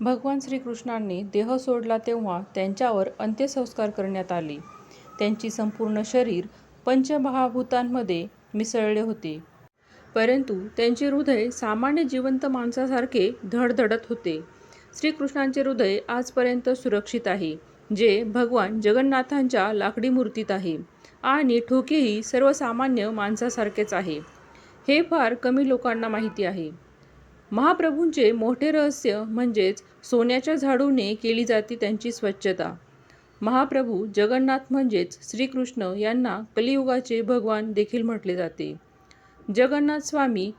भगवान श्रीकृष्णांनी देह सोडला तेव्हा त्यांच्यावर अंत्यसंस्कार करण्यात आले. त्यांची संपूर्ण शरीर पंचमहाभूतांमध्ये मिसळले होते. परंतु त्यांचे हृदय सामान्य जिवंत माणसासारखे धडधडत होते. श्रीकृष्णांचे हृदय आजपर्यंत सुरक्षित आहे, जे भगवान जगन्नाथांच्या लाकडी मूर्तीत आहे आणि ठोकेही सर्वसामान्य माणसासारखेच आहे. हे फार कमी लोकांना माहिती आहे. महाप्रभूंचे मोठे रहस्य म्हणजेच सोन्याच्या झाडूने केली जाते त्यांची स्वच्छता. महाप्रभू जगन्नाथ म्हणजेच श्रीकृष्ण यांना कलियुगाचे भगवान देखील म्हटले जाते. जगन्नाथ स्वामी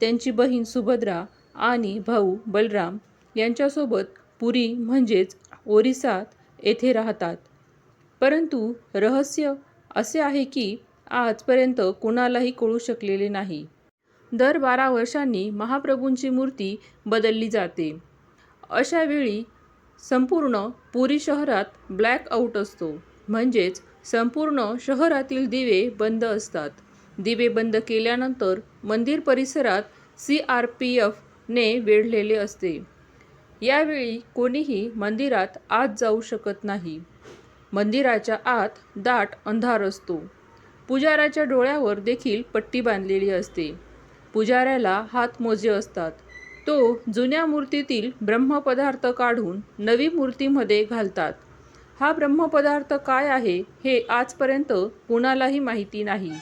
त्यांची बहीण सुभद्रा आणि भाऊ बलराम यांच्यासोबत पुरी म्हणजेच ओरिसात येथे राहतात. परंतु रहस्य असे आहे की आजपर्यंत कुणालाही कळू शकलेले नाही. दर बारा वर्षांनी महाप्रभूंची मूर्ती बदलली जाते. अशा वेळी संपूर्ण पुरी शहरात ब्लॅक आऊट असतो. म्हणजेच संपूर्ण शहरातील दिवे बंद असतात. दिवे बंद केल्यानंतर मंदिर परिसरात सी आर पी एफने वेढलेले असते. यावेळी कोणीही मंदिरात आत जाऊ शकत नाही. मंदिराच्या आत दाट अंधार असतो. पुजाराच्या डोळ्यावर देखील पट्टी बांधलेली असते. पुजाऱ्याला हातमोजे असतात. तो जुन्या मूर्तीतील ब्रह्मपदार्थ काढून नवी मूर्तीमध्ये घालतात. हा ब्रह्मपदार्थ काय आहे हे आजपर्यंत कुणालाही माहिती नाही.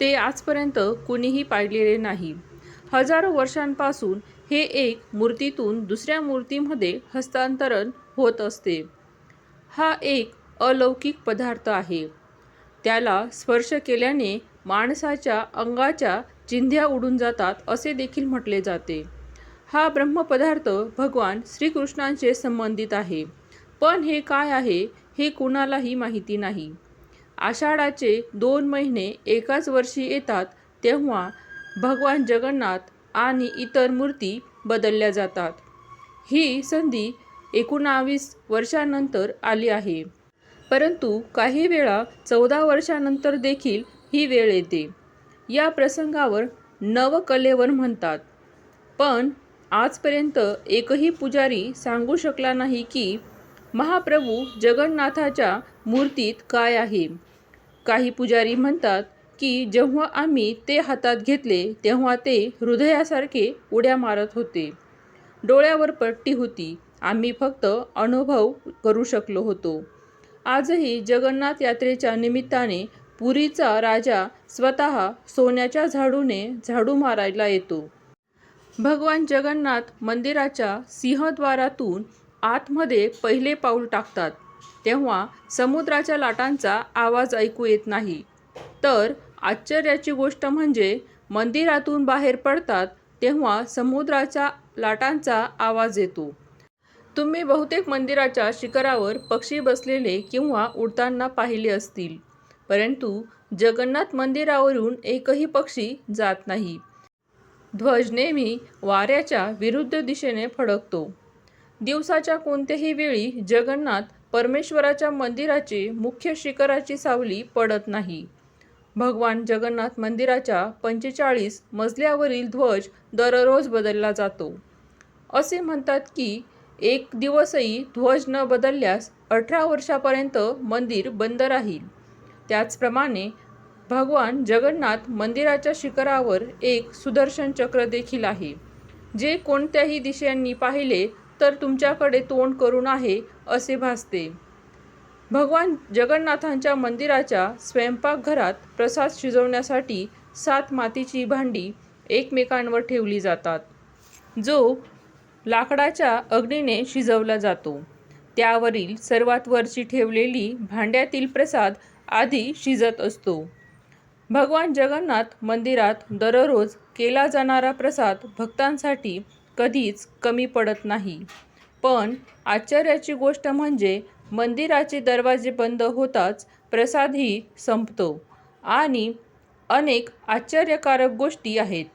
ते आजपर्यंत कुणीही पाहिलेले नाही. हजारो वर्षांपासून हे एक मूर्तीतून दुसऱ्या मूर्तीमध्ये हस्तांतरण होत असते. हा एक अलौकिक पदार्थ आहे. त्याला स्पर्श केल्याने माणसाच्या अंगाच्या चिंध्या उडून जातात असे देखील म्हटले जाते. हा ब्रह्मपदार्थ भगवान श्रीकृष्णांशी संबंधित आहे. पण हे काय आहे हे कुणालाही माहिती नाही. आषाढाचे दोन महिने एकाच वर्षी येतात तेव्हा भगवान जगन्नाथ आणि इतर मूर्ती बदलल्या जातात. ही संधी एकोणावीस वर्षानंतर आली आहे. परंतु काही वेळा चौदा वर्षानंतर देखील ही वेळ येते. या प्रसंगावर नवकलेवर म्हणतात. पण आजपर्यंत एकही पुजारी सांगू शकला नाही की महाप्रभू जगन्नाथाच्या मूर्तीत काय आहे. काही पुजारी म्हणतात की जेव्हा आम्ही ते हातात घेतले तेव्हा ते हृदयासारखे उड्या मारत होते. डोळ्यावर पट्टी होती. आम्ही फक्त अनुभव करू शकलो होतो. आजही जगन्नाथ यात्रेच्या निमित्ताने पुरीचा राजा स्वतः सोन्याच्या झाडूने झाडू मारायला येतो. भगवान जगन्नाथ मंदिराच्या सिंहद्वारातून आतमध्ये पहिले पाऊल टाकतात तेव्हा समुद्राच्या लाटांचा आवाज ऐकू येत नाही. तर आश्चर्याची गोष्ट म्हणजे मंदिरातून बाहेर पडतात तेव्हा समुद्राच्या लाटांचा आवाज येतो. तुम्ही बहुतेक मंदिराच्या शिखरावर पक्षी बसलेले किंवा उडताना पाहिले असतील. परंतु जगन्नाथ मंदिरावरून एकही पक्षी जात नाही. ध्वज नेहमी वाऱ्याच्या विरुद्ध दिशेने फडकतो. दिवसाच्या कोणत्याही वेळी जगन्नाथ परमेश्वराच्या मंदिराचे मुख्य शिखराची सावली पडत नाही. भगवान जगन्नाथ मंदिराच्या पंचेचाळीस मजल्यावरील ध्वज दररोज बदलला जातो. असे म्हणतात की एक दिवसही ध्वज न बदलल्यास अठरा वर्षापर्यंत मंदिर बंद राहील. त्याचप्रमाणे भगवान जगन्नाथ मंदिराच्या शिखरावर एक सुदर्शन चक्र देखील आहे, जे कोणत्याही दिशेने पाहिले तर तुमच्याकडे तोंड करून आहे असे भासते. भगवान जगन्नाथांच्या मंदिराच्या स्वयंपाकघरात प्रसाद शिजवण्यासाठी सात मातीची भांडी एकमेकांवर ठेवली जातात. जो लाकडाच्या अग्नीने शिजवला जातो. त्यावरील सर्वात वरची ठेवलेली भांड्यातील प्रसाद आधी शिजत असतो. भगवान जगन्नाथ मंदिरात दररोज केला जाणारा प्रसाद भक्तांसाठी कधीच कमी पडत नाही. पण आश्चर्याची गोष्ट म्हणजे मंदिराचे दरवाजे बंद होताच प्रसादही संपतो आणि अनेक आश्चर्यकारक गोष्टी आहेत.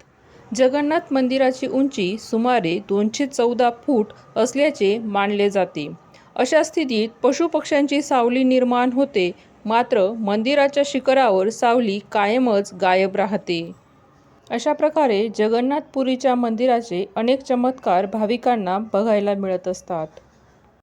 जगन्नाथ मंदिराची उंची सुमारे दोनशे चौदा फूट असल्याचे मानले जाते. अशा स्थितीत पशुपक्ष्यांची सावली निर्माण होते मात्र मंदिराच्या शिखरावर सावली कायमच गायब राहते. अशा प्रकारे जगन्नाथपुरीच्या मंदिराचे अनेक चमत्कार भाविकांना बघायला मिळत असतात